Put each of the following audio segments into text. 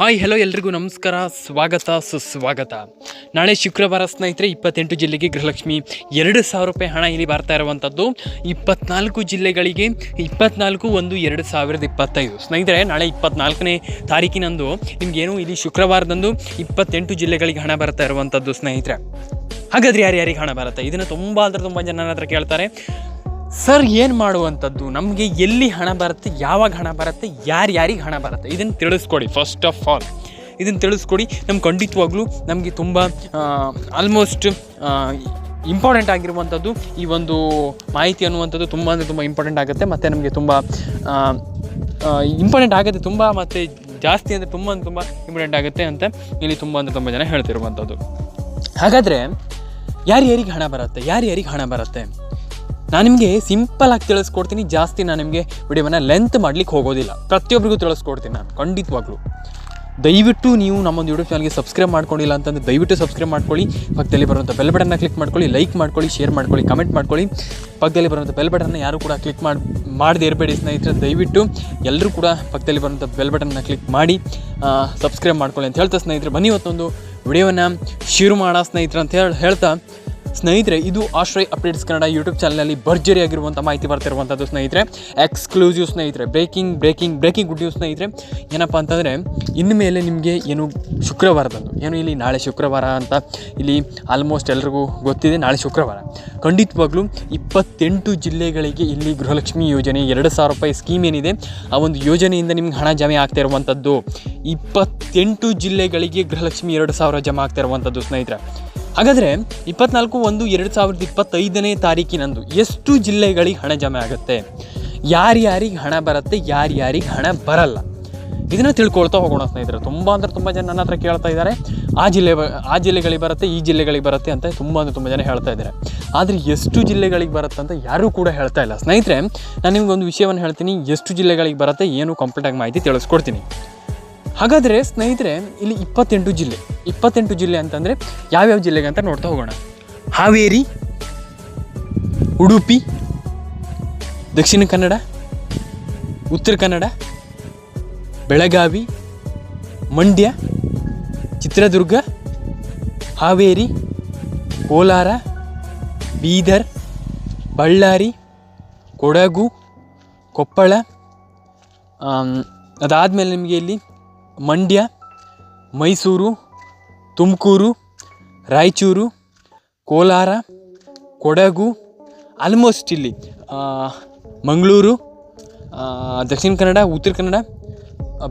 Hi hello ಎಲ್ರಿಗೂ ನಮಸ್ಕಾರ. ಸ್ವಾಗತ, ಸುಸ್ವಾಗತ. ನಾಳೆ ಶುಕ್ರವಾರ ಸ್ನೇಹಿತರೆ, ಇಪ್ಪತ್ತೆಂಟು ಜಿಲ್ಲೆಗೆ ಗೃಹಲಕ್ಷ್ಮಿ. ಎರಡು ಸಾವಿರ ರೂಪಾಯಿ ಹಣ ಇಲ್ಲಿ ಬರ್ತಾ ಇರುವಂಥದ್ದು. ಇಪ್ಪತ್ನಾಲ್ಕು ಜಿಲ್ಲೆಗಳಿಗೆ ಇಪ್ಪತ್ನಾಲ್ಕು ಒಂದು ಎರಡು ಸಾವಿರದ ಇಪ್ಪತ್ತೈದು. ಸ್ನೇಹಿತರೆ, ನಾಳೆ ಇಪ್ಪತ್ನಾಲ್ಕನೇ ತಾರೀಕಿನಂದು ನಿಮಗೇನು ಇಲ್ಲಿ ಶುಕ್ರವಾರದಂದು ಇಪ್ಪತ್ತೆಂಟು ಜಿಲ್ಲೆಗಳಿಗೆ ಹಣ ಬರ್ತಾ ಇರುವಂಥದ್ದು ಸ್ನೇಹಿತರೆ. ಹಾಗಾದ್ರೆ ಯಾರ್ಯಾರಿಗೆ ಹಣ ಬರುತ್ತೆ? ಇದನ್ನು ತುಂಬ ಅಂದರೆ ತುಂಬ ಜನ ಹತ್ರ ಕೇಳ್ತಾರೆ. ಸರ್, ಏನು ಮಾಡುವಂಥದ್ದು? ನಮಗೆ ಎಲ್ಲಿ ಹಣ ಬರುತ್ತೆ, ಯಾವಾಗ ಹಣ ಬರುತ್ತೆ, ಯಾರು ಯಾರಿಗೆ ಹಣ ಬರುತ್ತೆ? ಇದನ್ನು ತಿಳಿಸ್ಕೊಡಿ ಫಸ್ಟ್ ಆಫ್ ಆಲ್ ಇದನ್ನು ತಿಳಿಸ್ಕೊಡಿ ನಮ್ಗೆ ಖಂಡಿತವಾಗ್ಲೂ ನಮಗೆ ತುಂಬ ಆಲ್ಮೋಸ್ಟ್ ಇಂಪಾರ್ಟೆಂಟ್ ಆಗಿರುವಂಥದ್ದು, ಈ ಒಂದು ಮಾಹಿತಿ ಅನ್ನುವಂಥದ್ದು ತುಂಬ ಅಂದರೆ ತುಂಬ ಇಂಪಾರ್ಟೆಂಟ್ ಆಗುತ್ತೆ, ಮತ್ತು ನಮಗೆ ತುಂಬ ಇಂಪಾರ್ಟೆಂಟ್ ಆಗುತ್ತೆ ತುಂಬ ಮತ್ತು ಜಾಸ್ತಿ ಅಂದರೆ ತುಂಬ ಅಂದರೆ ತುಂಬ ಇಂಪಾರ್ಟೆಂಟ್ ಆಗುತ್ತೆ ಅಂತ ಇಲ್ಲಿ ತುಂಬ ಅಂದರೆ ತುಂಬ ಜನ ಹೇಳ್ತಿರುವಂಥದ್ದು. ಹಾಗಾದರೆ ಯಾರ್ಯಾರಿಗೆ ಹಣ ಬರುತ್ತೆ ಯಾರ್ಯಾರಿಗೆ ಹಣ ಬರುತ್ತೆ? ನಾನು ನಿಮಗೆ ಸಿಂಪಲ್ ಆಗಿ ತಿಳಿಸ್ಕೊಡ್ತೀನಿ. ಜಾಸ್ತಿ ನಾನು ನಿಮಗೆ ವಿಡಿಯೋವನ್ನು ಲೆಂತ್ ಮಾಡ್ಲಿಕ್ಕೆ ಹೋಗೋದಿಲ್ಲ. ಪ್ರತಿಯೊಬ್ಬರಿಗೂ ತಿಳಿಸ್ಕೊಡ್ತೀನಿ ನಾನು, ಖಂಡಿತವಾಗ್ಲೂ. ದಯವಿಟ್ಟು ನೀವು ನಮ್ಮೊಂದು ಯೂಟ್ಯೂಬ್ ಚಾನಲ್ಗೆ ಸಬ್ಸ್ಕ್ರೈಬ್ ಮಾಡ್ಕೊಂಡಿಲ್ಲ ಅಂತಂದರೆ ದಯವಿಟ್ಟು ಸಬ್ಸ್ಕ್ರೈಬ್ ಮಾಡ್ಕೊಳ್ಳಿ. ಪಕ್ಕದಲ್ಲಿ ಬರುವಂಥ ಬೆಲ್ ಬಟನ್ನ ಕ್ಲಿಕ್ ಮಾಡ್ಕೊಳ್ಳಿ ಲೈಕ್ ಮಾಡ್ಕೊಳ್ಳಿ ಶೇರ್ ಮಾಡ್ಕೊಳ್ಳಿ ಕಮೆಂಟ್ ಮಾಡ್ಕೊಳ್ಳಿ. ಪಕ್ಕದಲ್ಲಿ ಬರುವಂಥ ಬೆಲ್ ಬಟನ್ನ ಯಾರು ಕೂಡ ಕ್ಲಿಕ್ ಮಾಡಿ, ಮಾಡದೇ ಇರಬೇಡಿ ಸ್ನೇಹಿತರೆ. ದಯವಿಟ್ಟು ಎಲ್ಲರೂ ಕೂಡ ಪಕ್ಕದಲ್ಲಿ ಬರುವಂಥ ಬೆಲ್ ಬಟನ್ನ ಕ್ಲಿಕ್ ಮಾಡಿ ಸಬ್ಸ್ಕ್ರೈಬ್ ಮಾಡ್ಕೊಳ್ಳಿ ಅಂತ ಹೇಳ್ತಾ ಸ್ನೇಹಿತರೆ. ಬನ್ನಿ ಇವತ್ತೊಂದು ವಿಡಿಯೋವನ್ನು ಶುರು ಮಾಡೋ ಸ್ನೇಹಿತರೆ ಅಂತ ಹೇಳಿ, ಹೇಳ್ತಾ ಸ್ನೇಹಿತರೆ, ಇದು ಆಶ್ರಯ್ ಅಪ್ಡೇಟ್ಸ್ ಕನ್ನಡ ಯೂಟ್ಯೂಬ್ ಚಾನಲಲ್ಲಿ ಭರ್ಜರಿ ಆಗಿರುವಂಥ ಮಾಹಿತಿ ಬರ್ತಿರುವಂಥದ್ದು ಸ್ನೇಹಿತರೆ. ಎಕ್ಸ್ಕ್ಲೂಸಿವ್ ಸ್ನೇಹಿತರೆ breaking breaking breaking good news ಸ್ನೇಹಿತರೆ. ಏನಪ್ಪ ಅಂತಂದರೆ ಮೇಲೆ ನಿಮಗೆ ಏನು ಶುಕ್ರವಾರದಂದು ಏನು ಇಲ್ಲಿ ನಾಳೆ ಶುಕ್ರವಾರ ಅಂತ ಇಲ್ಲಿ ಆಲ್ಮೋಸ್ಟ್ ಎಲ್ರಿಗೂ ಗೊತ್ತಿದೆ, ನಾಳೆ ಶುಕ್ರವಾರ. ಖಂಡಿತವಾಗ್ಲೂ ಇಪ್ಪತ್ತೆಂಟು ಜಿಲ್ಲೆಗಳಿಗೆ ಇಲ್ಲಿ ಗೃಹಲಕ್ಷ್ಮಿ ಯೋಜನೆ ಎರಡು ಸಾವಿರ ರೂಪಾಯಿ ಸ್ಕೀಮ್ ಏನಿದೆ, ಆ ಒಂದು ಯೋಜನೆಯಿಂದ ನಿಮ್ಗೆ ಹಣ ಜಮೆ ಆಗ್ತಾ ಇರುವಂಥದ್ದು ಇಪ್ಪತ್ತೆಂಟು ಜಿಲ್ಲೆಗಳಿಗೆ ಗೃಹಲಕ್ಷ್ಮಿ ಎರಡು ಸಾವಿರ ಜಮಾ ಆಗ್ತಾ ಇರುವಂಥದ್ದು ಸ್ನೇಹಿತರೆ. ಹಾಗಾದರೆ ಇಪ್ಪತ್ನಾಲ್ಕು ಒಂದು ಎರಡು ಸಾವಿರದ ಇಪ್ಪತ್ತೈದನೇ ತಾರೀಕಿನಂದು ಎಷ್ಟು ಜಿಲ್ಲೆಗಳಿಗೆ ಹಣ ಜಮೆ ಆಗುತ್ತೆ? ಯಾರ್ಯಾರಿಗೆ ಹಣ ಬರುತ್ತೆ ಯಾರ್ಯಾರಿಗೆ ಹಣ ಬರಲ್ಲ? ಇದನ್ನು ತಿಳ್ಕೊಳ್ತಾ ಹೋಗೋಣ ಸ್ನೇಹಿತರೆ. ತುಂಬ ಅಂದರೆ ತುಂಬ ಜನ ನನ್ನ ಹತ್ರ ಕೇಳ್ತಾ ಇದ್ದಾರೆ. ಆ ಜಿಲ್ಲೆ ಆ ಜಿಲ್ಲೆಗಳಿಗೆ ಬರುತ್ತೆ, ಈ ಜಿಲ್ಲೆಗಳಿಗೆ ಬರುತ್ತೆ ಅಂತ ತುಂಬ ಅಂದರೆ ತುಂಬ ಜನ ಹೇಳ್ತಾ ಇದ್ದಾರೆ. ಆದರೆ ಎಷ್ಟು ಜಿಲ್ಲೆಗಳಿಗೆ ಬರುತ್ತೆ ಅಂತ ಯಾರೂ ಕೂಡ ಹೇಳ್ತಾ ಇಲ್ಲ. ಸ್ನೇಹಿತರೆ, ನಾನು ನಿಮ್ಗೆ ಒಂದು ವಿಷಯವನ್ನು ಹೇಳ್ತೀನಿ. ಎಷ್ಟು ಜಿಲ್ಲೆಗಳಿಗೆ ಬರುತ್ತೆ, ಏನು ಕಂಪ್ಲೀಟಾಗಿ ಮಾಹಿತಿ ತಿಳಿಸ್ಕೊಡ್ತೀನಿ. ಹಾಗಾದರೆ ಸ್ನೇಹಿತರೆ, ಇಲ್ಲಿ ಇಪ್ಪತ್ತೆಂಟು ಜಿಲ್ಲೆ. ಇಪ್ಪತ್ತೆಂಟು ಜಿಲ್ಲೆ ಅಂತಂದರೆ ಯಾವ್ಯಾವ ಜಿಲ್ಲೆಗೆ ಅಂತ ನೋಡ್ತಾ ಹೋಗೋಣ. ಹಾವೇರಿ, ಉಡುಪಿ, ದಕ್ಷಿಣ ಕನ್ನಡ, ಉತ್ತರ ಕನ್ನಡ, ಬೆಳಗಾವಿ, ಮಂಡ್ಯ, ಚಿತ್ರದುರ್ಗ, ಹಾವೇರಿ, ಕೋಲಾರ, ಬೀದರ್, ಬಳ್ಳಾರಿ, ಕೊಡಗು, ಕೊಪ್ಪಳ ಅದಾದಮೇಲೆ ನಿಮಗೆ ಇಲ್ಲಿ ಮಂಡ್ಯ ಮೈಸೂರು ತುಮಕೂರು ರಾಯಚೂರು ಕೋಲಾರ ಕೊಡಗು ಆಲ್ಮೋಸ್ಟ್ ಇಲ್ಲಿ ಮಂಗಳೂರು ದಕ್ಷಿಣ ಕನ್ನಡ ಉತ್ತರ ಕನ್ನಡ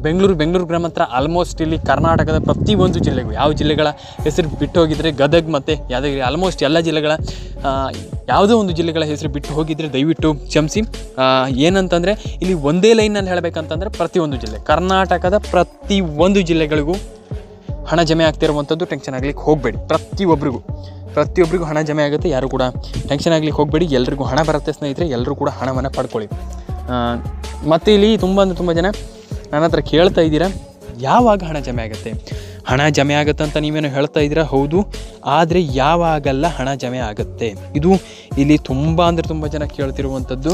ಬೆಂಗಳೂರು ಬೆಂಗಳೂರು ಗ್ರಾಮಾಂತರ ಆಲ್ಮೋಸ್ಟ್ ಇಲ್ಲಿ ಕರ್ನಾಟಕದ ಪ್ರತಿಯೊಂದು ಜಿಲ್ಲೆಗೂ ಯಾವ ಜಿಲ್ಲೆಗಳ ಹೆಸರು ಬಿಟ್ಟು ಹೋಗಿದ್ರೆ ಗದಗ್ ಮತ್ತು ಯಾದಗಿರಿ ಆಲ್ಮೋಸ್ಟ್ ಎಲ್ಲ ಜಿಲ್ಲೆಗಳ ಯಾವುದೋ ಒಂದು ಜಿಲ್ಲೆಗಳ ಹೆಸರು ಬಿಟ್ಟು ಹೋಗಿದ್ರೆ ದಯವಿಟ್ಟು ಕ್ಷಮಿಸಿ. ಏನಂತಂದರೆ ಇಲ್ಲಿ ಒಂದೇ ಲೈನಲ್ಲಿ ಹೇಳಬೇಕಂತಂದರೆ ಪ್ರತಿಯೊಂದು ಜಿಲ್ಲೆ, ಕರ್ನಾಟಕದ ಪ್ರತಿಯೊಂದು ಜಿಲ್ಲೆಗಳಿಗೂ ಹಣ ಜಮೆ ಆಗ್ತಿರುವಂಥದ್ದು ಟೆನ್ಷನ್ ಆಗಲಿಕ್ಕೆ ಹೋಗಬೇಡಿ ಪ್ರತಿಯೊಬ್ಬರಿಗೂ ಪ್ರತಿಯೊಬ್ಬರಿಗೂ ಹಣ ಜಮೆ ಆಗುತ್ತೆ, ಯಾರು ಕೂಡ ಟೆನ್ಷನ್ ಆಗಲಿಕ್ಕೆ ಹೋಗಬೇಡಿ, ಎಲ್ರಿಗೂ ಹಣ ಬರುತ್ತೆ ಸ್ನೇಹಿತರೆ ಎಲ್ಲರೂ ಕೂಡ ಹಣವನ್ನು ಪಡ್ಕೊಳ್ಳಿ. ಮತ್ತು ಇಲ್ಲಿ ತುಂಬ ಅಂದರೆ ತುಂಬ ಜನ ನನ್ನ ಹತ್ರ ಕೇಳ್ತಾ ಇದ್ದೀರಾ? ಯಾವಾಗ ಹಣ ಜಮೆ ಆಗುತ್ತೆ? ಹಣ ಜಮೆ ಆಗುತ್ತೆ ಅಂತ ನೀವೇನು ಹೇಳ್ತಾ ಇದ್ದೀರಾ? ಹೌದು. ಆದರೆ ಯಾವಾಗಲ್ಲ ಹಣ ಜಮೆ ಆಗುತ್ತೆ. ಇದು ಇಲ್ಲಿ ತುಂಬ ಅಂದರೆ ತುಂಬ ಜನ ಕೇಳ್ತಿರುವಂಥದ್ದು.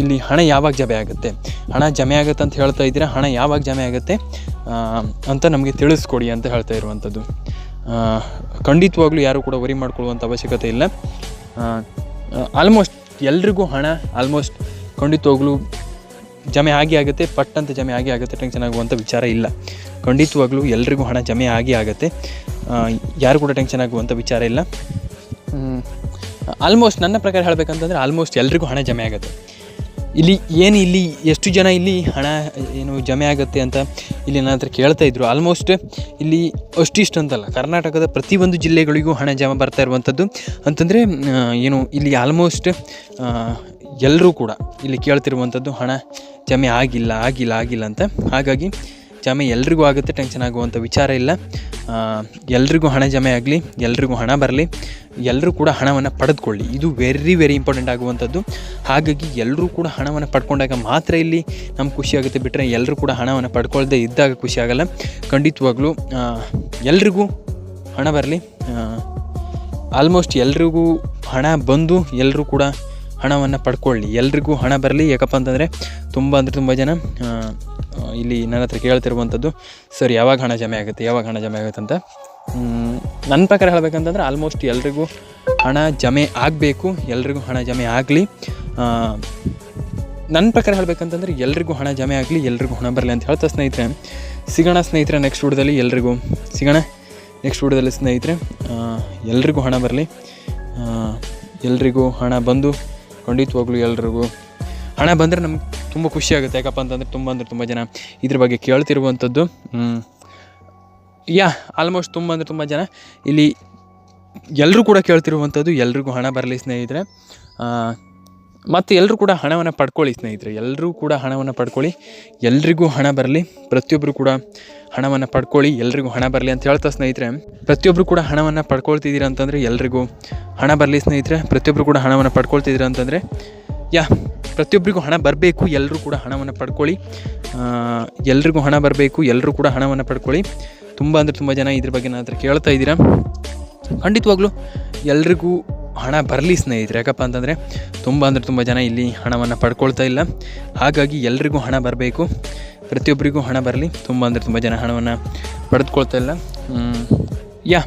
ಇಲ್ಲಿ ಹಣ ಯಾವಾಗ ಜಮೆ ಆಗುತ್ತೆ? ಹಣ ಜಮೆ ಆಗುತ್ತೆ ಅಂತ ಹೇಳ್ತಾ ಇದ್ದೀರಾ? ಹಣ ಯಾವಾಗ ಜಮೆ ಆಗುತ್ತೆ? ಅಂತ ನಮಗೆ ತಿಳಿಸ್ಕೊಡಿ ಅಂತ ಹೇಳ್ತಾ ಇರುವಂಥದ್ದು. ಖಂಡಿತವಾಗ್ಲೂ ಯಾರು ಕೂಡ ವರಿ ಮಾಡ್ಕೊಳ್ಳುವಂಥ ಅವಶ್ಯಕತೆ ಇಲ್ಲ. ಆಲ್ಮೋಸ್ಟ್ ಎಲ್ರಿಗೂ ಹಣ ಆಲ್ಮೋಸ್ಟ್ ಖಂಡಿತವಾಗ್ಲೂ ಜಮೆ ಆಗಿ ಆಗುತ್ತೆ ಪಟ್ ಅಂತ ಜಮೆ ಆಗಿ ಆಗುತ್ತೆ, ಟೆನ್ಷನ್ ಆಗುವಂಥ ವಿಚಾರ ಇಲ್ಲ. ಖಂಡಿತವಾಗ್ಲೂ ಎಲ್ರಿಗೂ ಹಣ ಜಮೆ ಆಗಿ ಆಗುತ್ತೆ. ಯಾರು ಕೂಡ ಟೆನ್ಷನ್ ಆಗುವಂಥ ವಿಚಾರ ಇಲ್ಲ. ಆಲ್ಮೋಸ್ಟ್ ನನ್ನ ಪ್ರಕಾರ ಹೇಳಬೇಕಂತಂದರೆ ಆಲ್ಮೋಸ್ಟ್ ಎಲ್ರಿಗೂ ಹಣ ಜಮೆ ಆಗುತ್ತೆ. ಇಲ್ಲಿ ಏನು ಇಲ್ಲಿ, ಎಷ್ಟು ಜನ ಇಲ್ಲಿ ಹಣ, ಏನು ಜಮೆ ಆಗುತ್ತೆ ಅಂತ ಇಲ್ಲಿ ನನ್ನ ಹತ್ರ ಕೇಳ್ತಾ ಇದ್ರು. ಆಲ್ಮೋಸ್ಟ್ ಇಲ್ಲಿ ಅಷ್ಟಿಷ್ಟು ಅಂತಲ್ಲ, ಕರ್ನಾಟಕದ ಪ್ರತಿಯೊಂದು ಜಿಲ್ಲೆಗಳಿಗೂ ಹಣ ಜಮೆ ಬರ್ತಾ ಇರುವಂಥದ್ದು. ಅಂತಂದರೆ ಏನು, ಇಲ್ಲಿ ಆಲ್ಮೋಸ್ಟ್ ಎಲ್ಲರೂ ಕೂಡ ಇಲ್ಲಿ ಕೇಳ್ತಿರುವಂಥದ್ದು, ಹಣ ಜಮೆ ಆಗಿಲ್ಲ ಆಗಿಲ್ಲ ಆಗಿಲ್ಲ ಅಂತ. ಹಾಗಾಗಿ ಜಮೆ ಎಲ್ರಿಗೂ ಆಗುತ್ತೆ, ಟೆನ್ಷನ್ ಆಗುವಂಥ ವಿಚಾರ ಇಲ್ಲ. ಎಲ್ರಿಗೂ ಹಣ ಜಮೆ ಆಗಲಿ, ಎಲ್ರಿಗೂ ಹಣ ಬರಲಿ ಎಲ್ಲರೂ ಕೂಡ ಹಣವನ್ನು ಪಡೆದುಕೊಳ್ಳಿ. ಇದು ವೆರಿ ವೆರಿ ಇಂಪಾರ್ಟೆಂಟ್ ಆಗುವಂಥದ್ದು. ಹಾಗಾಗಿ ಎಲ್ಲರೂ ಕೂಡ ಹಣವನ್ನು ಪಡ್ಕೊಂಡಾಗ ಮಾತ್ರ ಇಲ್ಲಿ ನಮ್ಗೆ ಖುಷಿ ಆಗುತ್ತೆ. ಬಿಟ್ಟರೆ ಎಲ್ಲರೂ ಕೂಡ ಹಣವನ್ನು ಪಡ್ಕೊಳ್ಳದೆ ಇದ್ದಾಗ ಖುಷಿ ಆಗೋಲ್ಲ. ಖಂಡಿತವಾಗ್ಲೂ ಎಲ್ರಿಗೂ ಹಣ ಬರಲಿ. ಆಲ್ಮೋಸ್ಟ್ ಎಲ್ರಿಗೂ ಹಣ ಬಂದು ಎಲ್ಲರೂ ಕೂಡ ಹಣವನ್ನು ಪಡ್ಕೊಳ್ಳಿ. ಎಲ್ರಿಗೂ ಹಣ ಬರಲಿ. ಯಾಕಪ್ಪ ಅಂತಂದರೆ ತುಂಬ ಅಂದರೆ ತುಂಬ ಜನ ಇಲ್ಲಿ ನನ್ನ ಹತ್ರ ಕೇಳ್ತಿರುವಂಥದ್ದು ಸರ್, ಯಾವಾಗ ಹಣ ಜಮೆ ಆಗುತ್ತೆ? ಯಾವಾಗ ಹಣ ಜಮೆ ಆಗುತ್ತೆ? ಅಂತ. ನನ್ನ ಪ್ರಕಾರ ಹೇಳಬೇಕಂತಂದ್ರೆ ಆಲ್ಮೋಸ್ಟ್ ಎಲ್ರಿಗೂ ಹಣ ಜಮೆ ಆಗಬೇಕು. ಎಲ್ರಿಗೂ ಹಣ ಜಮೆ ಆಗಲಿ. ನನ್ನ ಪ್ರಕಾರ ಹೇಳಬೇಕಂತಂದ್ರೆ ಎಲ್ರಿಗೂ ಹಣ ಜಮೆ ಆಗಲಿ, ಎಲ್ರಿಗೂ ಹಣ ಬರಲಿ ಅಂತ ಹೇಳ್ತಾ ಸ್ನೇಹಿತರೆ. ಸಿಗೋಣ ಸ್ನೇಹಿತರೆ ನೆಕ್ಸ್ಟ್ ವಿಡಿಯೋದಲ್ಲಿ ಎಲ್ರಿಗೂ. ಸಿಗೋಣ ನೆಕ್ಸ್ಟ್ ವಿಡಿಯೋದಲ್ಲಿ ಸ್ನೇಹಿತರೆ. ಎಲ್ರಿಗೂ ಹಣ ಬರಲಿ. ಎಲ್ರಿಗೂ ಹಣ ಬಂದು ಖಂಡಿತವಾಗ್ಲೂ ಎಲ್ರಿಗೂ. ಹಣ ಬಂದರೆ ನಮ್ಗೆ ತುಂಬ ಖುಷಿ ಆಗುತ್ತೆ. ಯಾಕಪ್ಪ ಅಂತಂದರೆ ತುಂಬ ಅಂದರೆ ತುಂಬ ಜನ ಇದ್ರ ಬಗ್ಗೆ ಕೇಳ್ತಿರುವಂಥದ್ದು ಯಾ ಆಲ್ಮೋಸ್ಟ್ ತುಂಬ ಅಂದರೆ ತುಂಬ ಜನ ಇಲ್ಲಿ ಎಲ್ಲರೂ ಕೂಡ ಕೇಳ್ತಿರುವಂಥದ್ದು ಎಲ್ರಿಗೂ ಹಣ ಬರಲಿ ಸ್ನೇಹಿತರೆ. ಮತ್ತು ಎಲ್ಲರೂ ಕೂಡ ಹಣವನ್ನು ಪಡ್ಕೊಳ್ಳಿ ಸ್ನೇಹಿತರೆ. ಎಲ್ಲರೂ ಕೂಡ ಹಣವನ್ನು ಪಡ್ಕೊಳ್ಳಿ. ಎಲ್ರಿಗೂ ಹಣ ಬರಲಿ. ಪ್ರತಿಯೊಬ್ಬರು ಕೂಡ ಹಣವನ್ನು ಪಡ್ಕೊಳ್ಳಿ. ಎಲ್ರಿಗೂ ಹಣ ಬರಲಿ ಅಂತ ಹೇಳ್ತಾ ಸ್ನೇಹಿತರೆ. ಪ್ರತಿಯೊಬ್ಬರು ಕೂಡ ಹಣವನ್ನು ಪಡ್ಕೊಳ್ತಿದ್ದೀರಾ ಅಂತಂದರೆ ಎಲ್ರಿಗೂ ಹಣ ಬರಲಿ ಸ್ನೇಹಿತರೆ ಪ್ರತಿಯೊಬ್ಬರು ಕೂಡ ಹಣವನ್ನು ಪಡ್ಕೊಳ್ತಿದ್ದೀರಾ ಅಂತಂದರೆ, ಯಾ ಪ್ರತಿಯೊಬ್ಬರಿಗೂ ಹಣ ಬರಬೇಕು ಎಲ್ಲರೂ ಕೂಡ ಹಣವನ್ನು ಪಡ್ಕೊಳ್ಳಿ. ಎಲ್ರಿಗೂ ಹಣ ಬರಬೇಕು ಎಲ್ಲರೂ ಕೂಡ ಹಣವನ್ನು ಪಡ್ಕೊಳ್ಳಿ. ತುಂಬ ಅಂದರೆ ತುಂಬ ಜನ ಇದ್ರ ಬಗ್ಗೆ ಹತ್ರ ಕೇಳ್ತಾ ಇದ್ದೀರಾ. ಖಂಡಿತವಾಗ್ಲೂ ಎಲ್ರಿಗೂ ಹಣ ಬರಲಿ ಸ್ನೇಹಿತರೆ, ಯಾಕಪ್ಪ ಅಂತಂದರೆ ತುಂಬ ಅಂದರೆ ತುಂಬ ಜನ ಇಲ್ಲಿ ಹಣವನ್ನು ಪಡ್ಕೊಳ್ತಾ ಇಲ್ಲ. ಹಾಗಾಗಿ ಎಲ್ರಿಗೂ ಹಣ ಬರಬೇಕು ಪ್ರತಿಯೊಬ್ಬರಿಗೂ ಹಣ ಬರಲಿ, ತುಂಬ ಅಂದರೆ ತುಂಬ ಜನ ಹಣವನ್ನು ಪಡೆದುಕೊಳ್ತಾ ಇಲ್ಲ. ಯಾ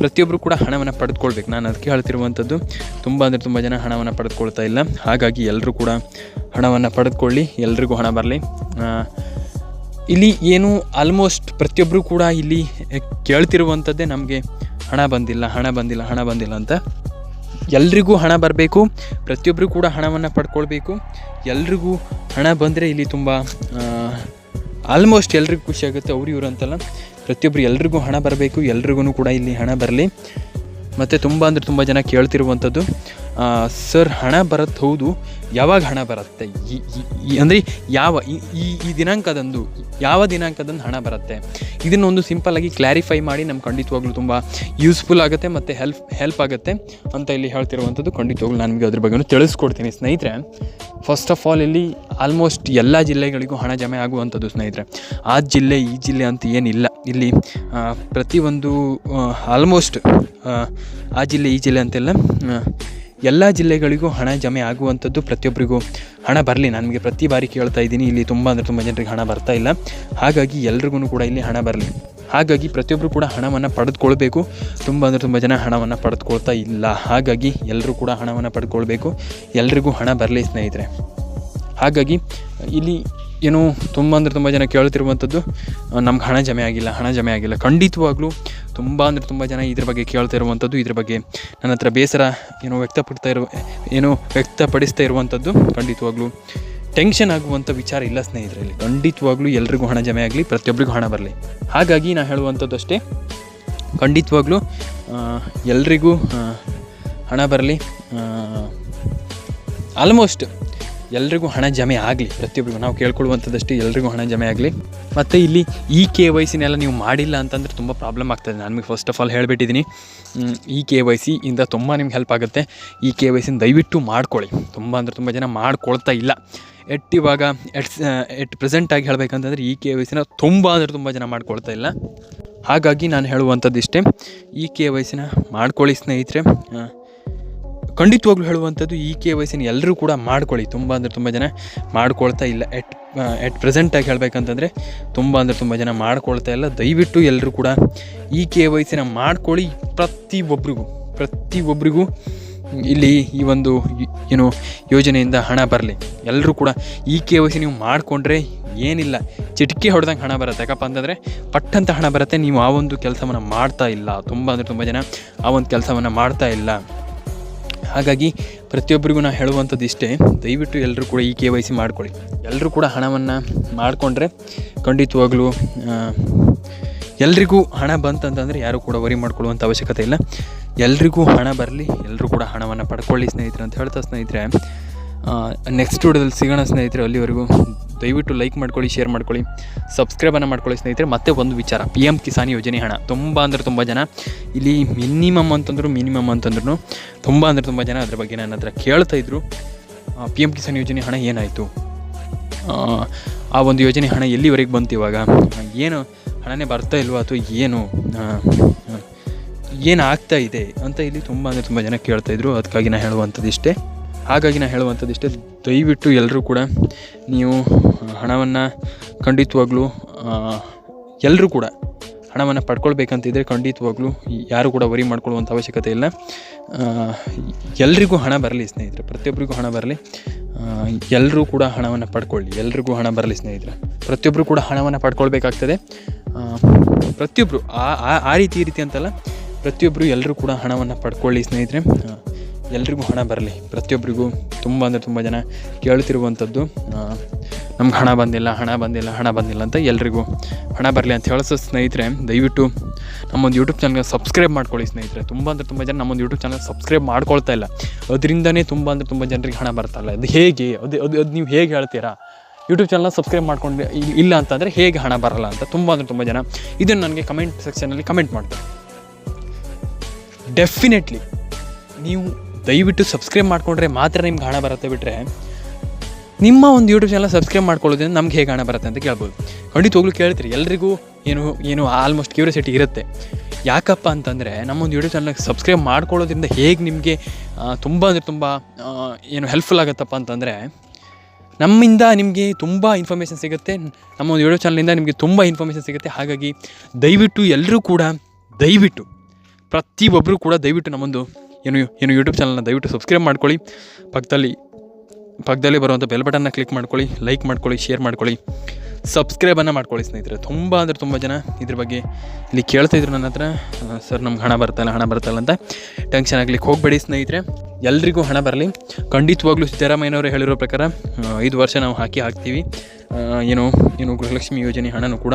ಪ್ರತಿಯೊಬ್ಬರು ಕೂಡ ಹಣವನ್ನು ಪಡೆದುಕೊಳ್ಬೇಕು. ನಾನು ಅದಕ್ಕೆ ಹೇಳ್ತಿರುವಂಥದ್ದು, ತುಂಬ ಅಂದರೆ ತುಂಬ ಜನ ಹಣವನ್ನು ಪಡೆದುಕೊಳ್ತಾ ಇಲ್ಲ. ಹಾಗಾಗಿ ಎಲ್ಲರೂ ಕೂಡ ಹಣವನ್ನು ಪಡೆದುಕೊಳ್ಳಿ, ಎಲ್ರಿಗೂ ಹಣ ಬರಲಿ. ಇಲ್ಲಿ ಏನು ಆಲ್ಮೋಸ್ಟ್ ಪ್ರತಿಯೊಬ್ಬರು ಕೂಡ ಇಲ್ಲಿ ಕೇಳ್ತಿರುವಂಥದ್ದೇ ನಮಗೆ ಹಣ ಬಂದಿಲ್ಲ ಹಣ ಬಂದಿಲ್ಲ ಹಣ ಬಂದಿಲ್ಲ ಅಂತ. ಎಲ್ರಿಗೂ ಹಣ ಬರಬೇಕು ಪ್ರತಿಯೊಬ್ಬರು ಕೂಡ ಹಣವನ್ನು ಪಡ್ಕೊಳ್ಬೇಕು. ಎಲ್ರಿಗೂ ಹಣ ಬಂದರೆ ಇಲ್ಲಿ ತುಂಬ ಆಲ್ಮೋಸ್ಟ್ ಎಲ್ರಿಗೂ ಖುಷಿ ಆಗುತ್ತೆ, ಅವ್ರು ಇವರು ಅಂತಲ್ಲ. ಪ್ರತಿಯೊಬ್ಬರು ಎಲ್ರಿಗೂ ಹಣ ಬರಬೇಕು, ಎಲ್ರಿಗೂ ಕೂಡ ಇಲ್ಲಿ ಹಣ ಬರಲಿ. ಮತ್ತು ತುಂಬ ಅಂದರೆ ತುಂಬ ಜನ ಕೇಳ್ತಿರುವಂಥದ್ದು. ಸರ್, ಹಣ ಬರತ್ತೆ ಹೌದು. ಯಾವಾಗ ಹಣ ಬರುತ್ತೆ? ಅಂದರೆ ಯಾವ, ಈ- ಈ ದಿನಾಂಕದಂದು, ಯಾವ ದಿನಾಂಕದಂದು ಹಣ ಬರುತ್ತೆ? ಇದನ್ನು ಒಂದು ಸಿಂಪಲ್ಲಾಗಿ ಕ್ಲಾರಿಫೈ ಮಾಡಿ ನಮ್ಗೆ ಖಂಡಿತವಾಗ್ಲೂ ತುಂಬ ಯೂಸ್ಫುಲ್ ಆಗುತ್ತೆ ಮತ್ತು ಹೆಲ್ಪ್ ಹೆಲ್ಪ್ ಆಗುತ್ತೆ ಅಂತ ಇಲ್ಲಿ ಹೇಳ್ತಿರುವಂಥದ್ದು ಖಂಡಿತವಾಗ್ಲೂ ನಾನು ನಿಮಗೆ ಅದ್ರ ಬಗ್ಗೆ ತಿಳಿಸ್ಕೊಡ್ತೀನಿ. ಸ್ನೇಹಿತರೆ ಫಸ್ಟ್ ಆಫ್ ಆಲ್ ಇಲ್ಲಿ ಆಲ್ಮೋಸ್ಟ್ ಎಲ್ಲ ಜಿಲ್ಲೆಗಳಿಗೂ ಹಣ ಜಮೆ ಆಗುವಂಥದ್ದು ಸ್ನೇಹಿತರೆ. ಆ ಜಿಲ್ಲೆ, ಈ ಜಿಲ್ಲೆ ಅಂತ ಏನಿಲ್ಲ. ಇಲ್ಲಿ ಪ್ರತಿಯೊಂದು ಆಲ್ಮೋಸ್ಟ್ ಆ ಜಿಲ್ಲೆ, ಈ ಜಿಲ್ಲೆ ಅಂತೆಲ್ಲ ಎಲ್ಲ ಜಿಲ್ಲೆಗಳಿಗೂ ಹಣ ಜಮೆ ಆಗುವಂಥದ್ದು ಪ್ರತಿಯೊಬ್ಬರಿಗೂ ಹಣ ಬರಲಿ. ನನಗೆ ಪ್ರತಿ ಬಾರಿ ಕೇಳ್ತಾ ಇದ್ದೀನಿ, ಇಲ್ಲಿ ತುಂಬ ಅಂದರೆ ತುಂಬ ಜನರಿಗೆ ಹಣ ಬರ್ತಾ ಇಲ್ಲ. ಹಾಗಾಗಿ ಎಲ್ರಿಗೂ ಕೂಡ ಇಲ್ಲಿ ಹಣ ಬರಲಿ. ಹಾಗಾಗಿ ಪ್ರತಿಯೊಬ್ಬರು ಕೂಡ ಹಣವನ್ನು ಪಡೆದುಕೊಳ್ಬೇಕು. ತುಂಬ ಅಂದರೆ ತುಂಬ ಜನ ಹಣವನ್ನು ಪಡೆದುಕೊಳ್ತಾ ಇಲ್ಲ. ಹಾಗಾಗಿ ಎಲ್ಲರೂ ಕೂಡ ಹಣವನ್ನು ಪಡೆದುಕೊಳ್ಬೇಕು. ಎಲ್ರಿಗೂ ಹಣ ಬರಲಿ ಸ್ನೇಹಿತರೆ. ಹಾಗಾಗಿ ಇಲ್ಲಿ ಏನು ತುಂಬ ಅಂದರೆ ತುಂಬ ಜನ ಕೇಳ್ತಿರುವಂಥದ್ದು ನಮ್ಗೆ ಹಣ ಜಮೆ ಆಗಿಲ್ಲ, ಹಣ ಜಮೆ ಆಗಿಲ್ಲ. ಖಂಡಿತವಾಗ್ಲೂ ತುಂಬ ಅಂದರೆ ತುಂಬ ಜನ ಇದ್ರ ಬಗ್ಗೆ ಕೇಳ್ತಾ ಇರುವಂಥದ್ದು ಇದ್ರ ಬಗ್ಗೆ ನನ್ನ ಹತ್ರ ಬೇಸರ ಏನೋ ವ್ಯಕ್ತಪಡ್ತಾ ಇರುವ, ಏನೋ ವ್ಯಕ್ತಪಡಿಸ್ತಾ ಇರುವಂಥದ್ದು, ಖಂಡಿತವಾಗ್ಲೂ ಟೆನ್ಷನ್ ಆಗುವಂಥ ವಿಚಾರ ಇಲ್ಲ ಸ್ನೇಹಿತರಲ್ಲಿ. ಖಂಡಿತವಾಗ್ಲೂ ಎಲ್ರಿಗೂ ಹಣ ಜಮೆ ಆಗಲಿ ಪ್ರತಿಯೊಬ್ಬರಿಗೂ ಹಣ ಬರಲಿ. ಹಾಗಾಗಿ ನಾನು ಹೇಳುವಂಥದ್ದು ಅಷ್ಟೇ. ಖಂಡಿತವಾಗ್ಲೂ ಎಲ್ರಿಗೂ ಹಣ ಬರಲಿ. ಆಲ್ಮೋಸ್ಟ್ ಎಲ್ರಿಗೂ ಹಣ ಜಮೆ ಆಗಲಿ. ಪ್ರತಿಯೊಬ್ಬರಿಗೂ ನಾವು ಕೇಳ್ಕೊಳ್ಳುವಂಥದ್ದಷ್ಟೇ ಎಲ್ರಿಗೂ ಹಣ ಜಮೆ ಆಗಲಿ. ಮತ್ತು ಇಲ್ಲಿ ಈ ಕೆ ವೈ ಸಿನೆಲ್ಲ ನೀವು ಮಾಡಿಲ್ಲ ಅಂತಂದರೆ ತುಂಬ ಪ್ರಾಬ್ಲಮ್ ಆಗ್ತದೆ. ನಾನು ಫಸ್ಟ್ ಆಫ್ ಆಲ್ ಹೇಳಿಬಿಟ್ಟಿದ್ದೀನಿ ಈ ಕೆ ವೈ ಸಿ ಇಂದ ತುಂಬ ನಿಮ್ಗೆ ಹೆಲ್ಪ್ ಆಗುತ್ತೆ. ಈ ಕೆ ವೈ ಸಿನ ದಯವಿಟ್ಟು ಮಾಡ್ಕೊಳ್ಳಿ. ತುಂಬ ಅಂದರೆ ತುಂಬ ಜನ ಮಾಡ್ಕೊಳ್ತಾ ಇಲ್ಲ. ಎಟ್ ಇವಾಗ, ಎಟ್ ಎಟ್ ಪ್ರೆಸೆಂಟಾಗಿ ಹೇಳಬೇಕಂತಂದರೆ ಈ ಕೆ ವೈ ಸಿನ ತುಂಬ ಅಂದರೆ ತುಂಬ ಜನ ಮಾಡ್ಕೊಳ್ತಾ ಇಲ್ಲ. ಹಾಗಾಗಿ ನಾನು ಹೇಳುವಂಥದ್ದು ಇಷ್ಟೇ ಈ ಕೆ ವೈ ಸಿನ ಮಾಡ್ಕೊಳ್ಳಿ ಸ್ನೇಹಿತರೆ. ಖಂಡಿತವಾಗ್ಲೂ ಹೇಳುವಂಥದ್ದು ಈ ಕೆ ವೈ ಸಿನ ಎಲ್ಲರೂ ಕೂಡ ಮಾಡ್ಕೊಳ್ಳಿ. ತುಂಬ ಅಂದರೆ ತುಂಬ ಜನ ಮಾಡ್ಕೊಳ್ತಾ ಇಲ್ಲ. ಎಟ್ ಎಟ್ ಪ್ರೆಸೆಂಟಾಗಿ ಹೇಳಬೇಕಂತಂದರೆ ತುಂಬ ಅಂದರೆ ತುಂಬ ಜನ ಮಾಡ್ಕೊಳ್ತಾ ಇಲ್ಲ. ದಯವಿಟ್ಟು ಎಲ್ಲರೂ ಕೂಡ ಈ ಕೆ ವೈ ಸಿನ ಮಾಡ್ಕೊಳ್ಳಿ. ಪ್ರತಿಯೊಬ್ಬರಿಗೂ ಪ್ರತಿಯೊಬ್ಬರಿಗೂ ಇಲ್ಲಿ ಈ ಒಂದು ಏನು ಯೋಜನೆಯಿಂದ ಹಣ ಬರಲಿ. ಎಲ್ಲರೂ ಕೂಡ ಈ ಕೆ ವೈ ಸಿ ನೀವು ಮಾಡಿಕೊಂಡ್ರೆ ಏನಿಲ್ಲ. ಚಿಟಿಕೆ ಹೊಡೆದಂಗೆ ಹಣ ಬರುತ್ತೆ. ಯಾಕಪ್ಪ ಅಂತಂದರೆ ಪಟ್ಟಂತ ಹಣ ಬರುತ್ತೆ. ನೀವು ಆ ಒಂದು ಕೆಲಸವನ್ನು ಮಾಡ್ತಾ ಇಲ್ಲ. ತುಂಬ ಅಂದರೆ ತುಂಬ ಜನ ಆ ಒಂದು ಕೆಲಸವನ್ನು ಮಾಡ್ತಾ ಇಲ್ಲ. ಹಾಗಾಗಿ ಪ್ರತಿಯೊಬ್ಬರಿಗೂ ನಾನು ಹೇಳುವಂಥದ್ದು ಇಷ್ಟೇ. ದಯವಿಟ್ಟು ಎಲ್ಲರೂ ಕೂಡ ಈ ಕೆ ವೈ ಸಿ ಮಾಡ್ಕೊಳ್ಳಿ. ಎಲ್ಲರೂ ಕೂಡ ಹಣವನ್ನು ಮಾಡಿಕೊಂಡ್ರೆ ಖಂಡಿತವಾಗ್ಲೂ ಎಲ್ರಿಗೂ ಹಣ ಬಂತಂತಂದರೆ ಯಾರೂ ಕೂಡ ವರಿ ಮಾಡ್ಕೊಳ್ಳುವಂಥ ಅವಶ್ಯಕತೆ ಇಲ್ಲ. ಎಲ್ರಿಗೂ ಹಣ ಬರಲಿ ಎಲ್ಲರೂ ಕೂಡ ಹಣವನ್ನು ಪಡ್ಕೊಳ್ಳಿ ಸ್ನೇಹಿತರೆ ಅಂತ ಹೇಳ್ತಾ ಸ್ನೇಹಿತರೆ. ನೆಕ್ಸ್ಟ್ ವಿಡಿಯೋದಲ್ಲಿ ಸಿಗೋಣ ಸ್ನೇಹಿತರೆ, ಅಲ್ಲಿವರೆಗೂ ದಯವಿಟ್ಟು ಲೈಕ್ ಮಾಡ್ಕೊಳ್ಳಿ ಶೇರ್ ಮಾಡ್ಕೊಳ್ಳಿ ಸಬ್ಸ್ಕ್ರೈಬನ್ನು ಮಾಡ್ಕೊಳ್ಳಿ ಸ್ನೇಹಿತರೆ. ಮತ್ತೆ ಒಂದು ವಿಚಾರ ಪಿ ಎಂ ಕಿಸಾನ್ ಯೋಜನೆ ಹಣ. ತುಂಬ ಅಂದರೆ ತುಂಬ ಜನ ಇಲ್ಲಿ ಮಿನಿಮಮ್ ಅಂತಂದ್ರು ಮಿನಿಮಮ್ ಅಂತಂದ್ರೂ ತುಂಬ ಅಂದರೆ ತುಂಬ ಜನ ಅದ್ರ ಬಗ್ಗೆ ನನ್ನ ಹತ್ರ ಕೇಳ್ತಾ ಇದ್ರು. ಪಿ ಎಂ ಕಿಸಾನ್ ಯೋಜನೆ ಹಣ ಏನಾಯಿತು? ಆ ಒಂದು ಯೋಜನೆ ಹಣ ಎಲ್ಲಿವರೆಗೆ ಬಂತು ಇವಾಗ? ಏನು ಹಣನೇ ಬರ್ತಾ ಇಲ್ವಾ ಅಥವಾ ಏನು? ಏನಾಗ್ತಾ ಇದೆ ಅಂತ ಇಲ್ಲಿ ತುಂಬ ಅಂದರೆ ತುಂಬ ಜನ ಕೇಳ್ತಾಯಿದ್ರು ಅದಕ್ಕಾಗಿ ನಾನು ಹೇಳುವಂಥದ್ದು ಇಷ್ಟೇ. ಹಾಗಾಗಿ ನಾನು ಹೇಳುವಂಥದ್ದು ಇಷ್ಟೇ. ದಯವಿಟ್ಟು ಎಲ್ಲರೂ ಕೂಡ ನೀವು ಹಣವನ್ನು ಖಂಡಿತವಾಗ್ಲೂ ಎಲ್ಲರೂ ಕೂಡ ಹಣವನ್ನು ಪಡ್ಕೊಳ್ಬೇಕಂತಿದ್ರೆ ಖಂಡಿತವಾಗ್ಲೂ ಯಾರು ಕೂಡ ವರಿ ಮಾಡ್ಕೊಳ್ಳುವಂಥ ಅವಶ್ಯಕತೆ ಇಲ್ಲ. ಎಲ್ರಿಗೂ ಹಣ ಬರಲಿ ಸ್ನೇಹಿತರೆ ಪ್ರತಿಯೊಬ್ಬರಿಗೂ ಹಣ ಬರಲಿ. ಎಲ್ಲರೂ ಕೂಡ ಹಣವನ್ನು ಪಡ್ಕೊಳ್ಳಿ, ಎಲ್ರಿಗೂ ಹಣ ಬರಲಿ ಸ್ನೇಹಿತರೆ. ಪ್ರತಿಯೊಬ್ಬರು ಕೂಡ ಹಣವನ್ನು ಪಡ್ಕೊಳ್ಬೇಕಾಗ್ತದೆ. ಪ್ರತಿಯೊಬ್ಬರು ಆ, ಆ- ರೀತಿ ರೀತಿ ಅಂತಲ್ಲ ಪ್ರತಿಯೊಬ್ಬರು ಎಲ್ಲರೂ ಕೂಡ ಹಣವನ್ನು ಪಡ್ಕೊಳ್ಳಿ ಸ್ನೇಹಿತರೆ. ಎಲ್ರಿಗೂ ಹಣ ಬರಲಿ. ಪ್ರತಿಯೊಬ್ಬರಿಗೂ ತುಂಬ ಅಂದರೆ ತುಂಬ ಜನ ಕೇಳ್ತಿರುವಂಥದ್ದು ನಮ್ಗೆ ಹಣ ಬಂದಿಲ್ಲ ಹಣ ಬಂದಿಲ್ಲ ಹಣ ಬಂದಿಲ್ಲ ಅಂತ ಎಲ್ರಿಗೂ ಹಣ ಬರಲಿ ಅಂತ ಹೇಳೋ ಸ್ನೇಹಿತರೆ, ದಯವಿಟ್ಟು ನಮ್ಮೊಂದು ಯೂಟ್ಯೂಬ್ ಚಾನಲ್ಗೆ ಸಬ್ಸ್ಕ್ರೈಬ್ ಮಾಡ್ಕೊಳ್ಳಿ ಸ್ನೇಹಿತರೆ. ತುಂಬ ಅಂದರೆ ತುಂಬ ಜನ ನಮ್ಮೊಂದು ಯೂಟ್ಯೂಬ್ ಚಾನಲ್ ಸಬ್ಸ್ಕ್ರೈಬ್ ಮಾಡ್ಕೊಳ್ತಾ ಇಲ್ಲ. ಅದರಿಂದನೇ ತುಂಬ ಅಂದರೆ ತುಂಬ ಜನರಿಗೆ ಹಣ ಬರ್ತಾ ಇಲ್ಲ. ಅದು ಹೇಗೆ? ಅದು ಅದು ಅದು ನೀವು ಹೇಗೆ ಹೇಳ್ತೀರಾ? ಯೂಟ್ಯೂಬ್ ಚಾನಲ್ ಸಬ್ಸ್ಕ್ರೈಬ್ ಮಾಡ್ಕೊಂಡು ಇಲ್ಲ ಅಂತಂದರೆ ಹೇಗೆ ಹಣ ಬರಲ್ಲ ಅಂತ ತುಂಬ ಅಂದರೆ ತುಂಬ ಜನ ಇದನ್ನು ನನಗೆ ಕಮೆಂಟ್ ಸೆಕ್ಷನಲ್ಲಿ ಕಮೆಂಟ್ ಮಾಡ್ತಾರೆ. ಡೆಫಿನೆಟ್ಲಿ ನೀವು ದಯವಿಟ್ಟು ಸಬ್ಸ್ಕ್ರೈಬ್ ಮಾಡಿಕೊಂಡ್ರೆ ಮಾತ್ರ ನಿಮ್ಗೆ ಹಣ ಬರುತ್ತೆ ಬಿಟ್ಟರೆ ನಿಮ್ಮ ಒಂದು ಯೂಟ್ಯೂಬ್ ಚಾನಲ್ ಸಬ್ಸ್ಕ್ರೈಬ್ ಮಾಡ್ಕೊಳ್ಳೋದ್ರಿಂದ ನಮ್ಗೆ ಹೇಗೆ ಹಣ ಬರುತ್ತೆ ಅಂತ ಕೇಳ್ಬೋದು. ಖಂಡಿತ ಹೋಗ್ಲಿಕ್ಕೆ ಕೇಳ್ತೀರಿ. ಎಲ್ರಿಗೂ ಏನು ಏನು ಆಲ್ಮೋಸ್ಟ್ ಕ್ಯೂರಿಯಾಸಿಟಿ ಇರುತ್ತೆ. ಯಾಕಪ್ಪ ಅಂತಂದರೆ ನಮ್ಮೊಂದು ಯೂಟ್ಯೂಬ್ ಚಾನಲ್ಗೆ ಸಬ್ಸ್ಕ್ರೈಬ್ ಮಾಡ್ಕೊಳ್ಳೋದ್ರಿಂದ ಹೇಗೆ ನಿಮಗೆ ತುಂಬ ಅಂದರೆ ತುಂಬ ಏನು ಹೆಲ್ಪ್ಫುಲ್ ಆಗುತ್ತಪ್ಪ ಅಂತಂದರೆ, ನಮ್ಮಿಂದ ನಿಮಗೆ ತುಂಬ ಇನ್ಫಾರ್ಮೇಷನ್ ಸಿಗುತ್ತೆ. ನಮ್ಮ ಒಂದು ಯೂಟ್ಯೂಬ್ ಚಾನಲಿಂದ ನಿಮಗೆ ತುಂಬ ಇನ್ಫಾರ್ಮೇಷನ್ ಸಿಗುತ್ತೆ. ಹಾಗಾಗಿ ದಯವಿಟ್ಟು ಎಲ್ಲರೂ ಕೂಡ ದಯವಿಟ್ಟು ಪ್ರತಿಯೊಬ್ಬರು ಕೂಡ ದಯವಿಟ್ಟು ನಮ್ಮೊಂದು ಏನು ಏನು ಯೂಟ್ಯೂಬ್ ಚಾನಲ್ನ ದಯವಿಟ್ಟು ಸಬ್ಸ್ಕ್ರೈಬ್ ಮಾಡ್ಕೊಳ್ಳಿ. ಪಕ್ಕದಲ್ಲಿ ಪಕ್ಕದಲ್ಲಿ ಬರುವಂಥ ಬೆಲ್ ಬಟನ್ನ ಕ್ಲಿಕ್ ಮಾಡ್ಕೊಳ್ಳಿ ಲೈಕ್ ಮಾಡ್ಕೊಳ್ಳಿ ಶೇರ್ ಮಾಡ್ಕೊಳ್ಳಿ. ಸಬ್ಸ್ಕ್ರೈಬನ್ನು ಮಾಡ್ಕೊಳ್ಳಿ ಸ್ನೇಹಿತರೆ. ತುಂಬ ಅಂದರೆ ತುಂಬ ಜನ ಇದ್ರ ಬಗ್ಗೆ ಇಲ್ಲಿ ಕೇಳ್ತಾಯಿದ್ರು ನನ್ನ ಹತ್ರ. ಸರ್ ನಮ್ಗೆ ಹಣ ಬರ್ತಲ್ಲ ಹಣ ಬರ್ತಲ್ಲ ಅಂತ. ಟೆನ್ಷನ್ ಆಗ್ಲಿಕ್ಕೆ ಹೋಗಬೇಡಿ ಸ್ನೇಹಿತರೆ. ಎಲ್ರಿಗೂ ಹಣ ಬರಲಿ. ಖಂಡಿತವಾಗ್ಲೂ ಸಿದ್ದರಾಮಯ್ಯನವರು ಹೇಳಿರೋ ಪ್ರಕಾರ ಐದು ವರ್ಷ ನಾವು ಹಾಕಿ ಹಾಕ್ತೀವಿ. ಏನು ಏನು ಗೃಹಲಕ್ಷ್ಮಿ ಯೋಜನೆ ಹಣನೂ ಕೂಡ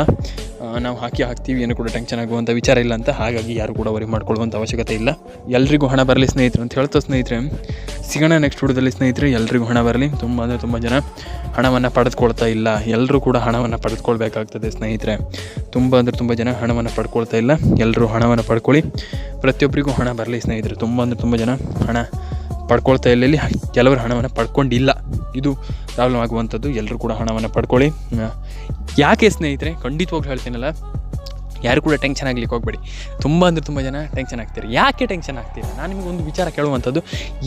ನಾವು ಹಾಕಿ ಹಾಕ್ತೀವಿ ಏನು ಕೂಡ ಟೆನ್ಷನ್ ಆಗುವಂಥ ವಿಚಾರ ಇಲ್ಲ ಅಂತ ಹಾಗಾಗಿ ಯಾರು ಕೂಡ ವರಿ ಮಾಡ್ಕೊಳ್ಳುವಂಥ ಅವಶ್ಯಕತೆ ಇಲ್ಲ. ಎಲ್ರಿಗೂ ಹಣ ಬರಲಿ ಸ್ನೇಹಿತರು ಅಂತ ಹೇಳ್ತಾ ಸ್ನೇಹಿತರೆ, ಸಿಗೋಣ ನೆಕ್ಸ್ಟ್ ವಿಡಿಯೋದಲ್ಲಿ ಸ್ನೇಹಿತರೆ, ಎಲ್ರಿಗೂ ಹಣ ಬರಲಿ. ತುಂಬ ಅಂದರೆ ತುಂಬ ಜನ ಹಣವನ್ನು ಪಡೆದುಕೊಳ್ತಾ ಇಲ್ಲ. ಎಲ್ಲರೂ ಕೂಡ ಹಣವನ್ನು ಪಡೆದುಕೊಳ್ಬೇಕಾಗ್ತದೆ ಸ್ನೇಹಿತರೆ. ತುಂಬ ಅಂದರೆ ತುಂಬ ಜನ ಹಣವನ್ನು ಪಡ್ಕೊಳ್ತಾ ಇಲ್ಲ. ಎಲ್ಲರೂ ಹಣವನ್ನು ಪಡ್ಕೊಳ್ಳಿ. ಪ್ರತಿಯೊಬ್ಬರಿಗೂ ಹಣ ಬರಲಿ ಸ್ನೇಹಿತರೆ. ತುಂಬ ಅಂದರೆ ತುಂಬ ಜನ ಹಣ ಪಡ್ಕೊಳ್ತಾ ಇಲ್ಲಲ್ಲಿ ಕೆಲವರು ಹಣವನ್ನು ಪಡ್ಕೊಂಡಿಲ್ಲ. ಇದು ಪ್ರಾಬ್ಲಮ್ ಆಗುವಂಥದ್ದು ಎಲ್ಲರೂ ಕೂಡ ಹಣವನ್ನು ಪಡ್ಕೊಳ್ಳಿ. ಯಾಕೆ ಸ್ನೇಹಿತರೆ? ಖಂಡಿತವಾಗ್ಲೂ ಹೇಳ್ತೀನಲ್ಲ, ಯಾರು ಕೂಡ ಟೆನ್ಷನ್ ಆಗ್ಲಿಕ್ಕೆ ಹೋಗಬೇಡಿ. ತುಂಬ ಅಂದರೆ ತುಂಬ ಜನ ಟೆನ್ಷನ್ ಆಗ್ತೀರಿ? ಯಾಕೆ ಟೆನ್ಷನ್ ಆಗ್ತೀರಾ? ನಾನು ನಿಮಗೆ ಒಂದು ವಿಚಾರ ಕೇಳುವಂಥದ್ದು,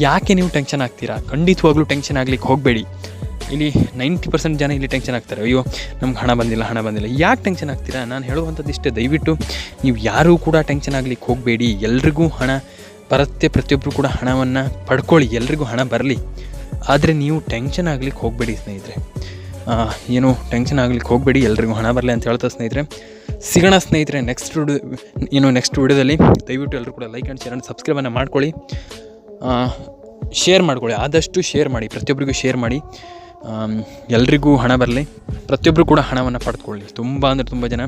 ಯಾಕೆ ನೀವು ಟೆನ್ಷನ್ ಆಗ್ತೀರಾ? ಖಂಡಿತವಾಗ್ಲೂ ಟೆನ್ಷನ್ ಆಗ್ಲಿಕ್ಕೆ ಹೋಗಬೇಡಿ. ಇಲ್ಲಿ ನೈಂಟಿ ಪರ್ಸೆಂಟ್ ಜನ ಇಲ್ಲಿ ಟೆನ್ಷನ್ ಆಗ್ತಾರೆ. ಅಯ್ಯೋ, ನಮ್ಗೆ ಹಣ ಬಂದಿಲ್ಲ ಹಣ ಬಂದಿಲ್ಲ. ಯಾಕೆ ಟೆನ್ಷನ್ ಆಗ್ತೀರಾ? ನಾನು ಹೇಳುವಂಥದ್ದು ಇಷ್ಟೇ. ದಯವಿಟ್ಟು ನೀವು ಯಾರೂ ಕೂಡ ಟೆನ್ಷನ್ ಆಗ್ಲಿಕ್ಕೆ ಹೋಗಬೇಡಿ. ಎಲ್ರಿಗೂ ಹಣ ಬರುತ್ತೆ. ಪ್ರತಿಯೊಬ್ಬರು ಕೂಡ ಹಣವನ್ನು ಪಡ್ಕೊಳ್ಳಿ. ಎಲ್ರಿಗೂ ಹಣ ಬರಲಿ. ಆದರೆ ನೀವು ಟೆನ್ಷನ್ ಆಗ್ಲಿಕ್ಕೆ ಹೋಗಬೇಡಿ ಸ್ನೇಹಿತರೆ. ಏನು ಟೆನ್ಷನ್ ಆಗ್ಲಿಕ್ಕೆ ಹೋಗಬೇಡಿ, ಎಲ್ರಿಗೂ ಹಣ ಬರಲಿ ಅಂತ ಹೇಳ್ತಾ ಸ್ನೇಹಿತರೆ. ಸಿಗೋಣ ಸ್ನೇಹಿತರೆ ನೆಕ್ಸ್ಟ್ ವಿಡಿಯೋ, ಏನು ನೆಕ್ಸ್ಟ್ ವಿಡಿಯೋದಲ್ಲಿ. ದಯವಿಟ್ಟು ಎಲ್ಲರೂ ಕೂಡ ಲೈಕ್ ಆ್ಯಂಡ್ ಶೇರ್ ಆ್ಯಂಡ್ ಸಬ್ಸ್ಕ್ರೈಬನ್ನು ಮಾಡ್ಕೊಳ್ಳಿ. ಶೇರ್ ಮಾಡ್ಕೊಳ್ಳಿ, ಆದಷ್ಟು ಶೇರ್ ಮಾಡಿ ಪ್ರತಿಯೊಬ್ಬರಿಗೂ ಶೇರ್ ಮಾಡಿ. ಎಲ್ರಿಗೂ ಹಣ ಬರಲಿ. ಪ್ರತಿಯೊಬ್ಬರು ಕೂಡ ಹಣವನ್ನು ಪಡೆದುಕೊಳ್ಳಿ. ತುಂಬ ಅಂದರೆ ತುಂಬ ಜನ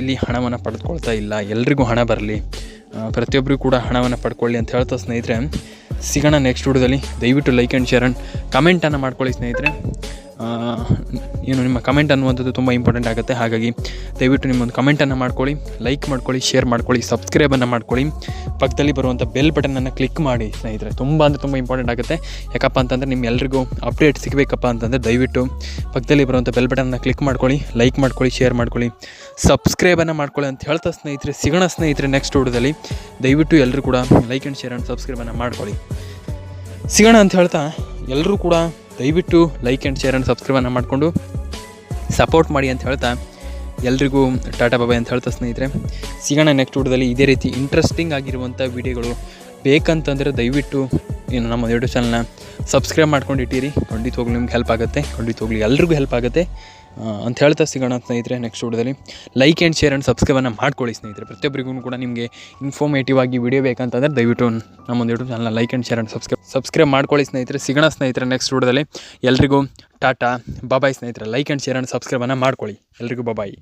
ಇಲ್ಲಿ ಹಣವನ್ನು ಪಡೆದುಕೊಳ್ತಾ ಇಲ್ಲ. ಎಲ್ರಿಗೂ ಹಣ ಬರಲಿ. ಪ್ರತಿಯೊಬ್ಬರಿಗೂ ಕೂಡ ಹಣವನ್ನು ಪಡ್ಕೊಳ್ಳಿ ಅಂತ ಹೇಳ್ತಾ ಸ್ನೇಹಿತರೆ. ಸಿಗೋಣ ನೆಕ್ಸ್ಟ್ ವಿಡಿಯೋದಲ್ಲಿ ದಯವಿಟ್ಟು ಲೈಕ್ ಆ್ಯಂಡ್ ಶೇರ್ ಆ್ಯಂಡ್ ಕಮೆಂಟನ್ನು ಮಾಡ್ಕೊಳ್ಳಿ ಸ್ನೇಹಿತರೆ. ಏನು ನಿಮ್ಮ ಕಮೆಂಟ್ ಅನ್ನುವಂಥದ್ದು ತುಂಬ ಇಂಪಾರ್ಟೆಂಟ್ ಆಗುತ್ತೆ. ಹಾಗಾಗಿ ದಯವಿಟ್ಟು ನಿಮ್ಮೊಂದು ಕಮೆಂಟನ್ನು ಮಾಡ್ಕೊಳ್ಳಿ ಲೈಕ್ ಮಾಡ್ಕೊಳ್ಳಿ ಶೇರ್ ಮಾಡ್ಕೊಳ್ಳಿ ಸಬ್ಸ್ಕ್ರೈಬನ್ನು ಮಾಡ್ಕೊಳ್ಳಿ. ಪಕ್ಕದಲ್ಲಿ ಬರುವಂಥ ಬೆಲ್ ಬಟನನ್ನು ಕ್ಲಿಕ್ ಮಾಡಿ ಸ್ನೇಹಿತರೆ. ತುಂಬ ಅಂದರೆ ತುಂಬ ಇಂಪಾರ್ಟೆಂಟ್ ಆಗುತ್ತೆ. ಯಾಕಪ್ಪ ಅಂತಂದರೆ ನಿಮ್ಮ ಎಲ್ರಿಗೂ ಅಪ್ಡೇಟ್ ಸಿಗಬೇಕಪ್ಪ ಅಂತಂದರೆ ದಯವಿಟ್ಟು ಪಕ್ಕದಲ್ಲಿ ಬರುವಂಥ ಬೆಲ್ ಬಟನ್ನ ಕ್ಲಿಕ್ ಮಾಡ್ಕೊಳ್ಳಿ ಲೈಕ್ ಮಾಡ್ಕೊಳ್ಳಿ ಶೇರ್ ಮಾಡ್ಕೊಳ್ಳಿ ಸಬ್ಸ್ಕ್ರೈಬನ್ನು ಮಾಡ್ಕೊಳ್ಳಿ ಅಂತ ಹೇಳ್ತಾ ಸ್ನೇಹಿತರೆ, ಸಿಗೋಣ ಸ್ನೇಹಿತರೆ ನೆಕ್ಸ್ಟ್ ವಿಡಿಯೋದಲ್ಲಿ ದಯವಿಟ್ಟು ಎಲ್ಲರೂ ಕೂಡ ಲೈಕ್ ಆ್ಯಂಡ್ ಶೇರ್ ಆ್ಯಂಡ್ ಸಬ್ಸ್ಕ್ರೈಬನ್ನು ಮಾಡ್ಕೊಳ್ಳಿ. ಸಿಗೋಣ ಅಂತ ಹೇಳ್ತಾ ಎಲ್ಲರೂ ಕೂಡ ದಯವಿಟ್ಟು ಲೈಕ್ ಆ್ಯಂಡ್ ಶೇರ್ ಆ್ಯಂಡ್ ಸಬ್ಸ್ಕ್ರೈಬನ್ನು ಮಾಡಿಕೊಂಡು ಸಪೋರ್ಟ್ ಮಾಡಿ ಅಂತ ಹೇಳ್ತಾ ಎಲ್ರಿಗೂ ಟಾಟಾ ಬಾಬಾಯ್ ಅಂತ ಹೇಳ್ತಾ ಸ್ನೇಹಿತರೆ. ಸಿಗೋಣ ನೆಕ್ಸ್ಟ್ ವಿಡಿಯೋದಲ್ಲಿ ಇದೇ ರೀತಿ ಇಂಟ್ರೆಸ್ಟಿಂಗ್ ಆಗಿರುವಂಥ ವಿಡಿಯೋಗಳು ಬೇಕಂತಂದರೆ ದಯವಿಟ್ಟು ಏನು ನಮ್ಮ ಯೂಟ್ಯೂಬ್ ಚಾನಲ್ನ ಸಬ್ಸ್ಕ್ರೈಬ್ ಮಾಡ್ಕೊಂಡು ಇಟ್ಟಿರಿ ಹೋಗ್ಲಿ ನಿಮ್ಗೆ ಹೆಲ್ಪ್ ಆಗುತ್ತೆ. ಖಂಡಿತ ಹೋಗ್ಲಿ ಎಲ್ರಿಗೂ ಹೆಲ್ಪ್ ಆಗುತ್ತೆ. ಅಂತ ಹೇಳ್ತಾ ಸಿಗೋಣ ಸ್ನೇಹಿತರೆ ನೆಕ್ಸ್ಟ್ ವಿಡಿಯೋದಲ್ಲಿ. ಲೈಕ್ ಆ್ಯಂಡ್ ಶೇರ್ ಆ್ಯಂಡ್ ಸಬ್ಸ್ಕ್ರೈಬನ್ನು ಮಾಡ್ಕೊಳ್ಳಿ ಸ್ನೇಹಿತರೆ. ಪ್ರತಿಯೊಬ್ಬರಿಗೂ ಕೂಡ ನಿಮಗೆ ಇನ್ಫಾರ್ಮೇಟಿವ್ ಆಗಿ ವಿಡಿಯೋ ಬೇಕಂತಂದರೆ ದಯವಿಟ್ಟು ನಮ್ಮೊಂದು ಯೂಟ್ಯೂಬ್ ಚಾನಲ್ನ like and share and subscribe subscribe ಮಾಡ್ಕೊಳ್ಳಿ ಸ್ನೇಹಿತರೆ. ಸಿಗೋಣ ಸ್ನೇಹಿತರೆ ನೆಕ್ಸ್ಟ್ ವಿಡಿಯೋದಲ್ಲಿ. ಎಲ್ರಿಗೂ ಟಾಟಾ ಬಾಬಾಯ್ ಸ್ನೇಹಿತರೆ. ಲೈಕ್ ಆ್ಯಂಡ್ ಶೇರ್ ಆ್ಯಂಡ್ ಸಬ್ಸ್ಕ್ರೈಬನ್ನು ಮಾಡ್ಕೊಳ್ಳಿ. ಎಲ್ರಿಗೂ ಬಾಬಾಯ್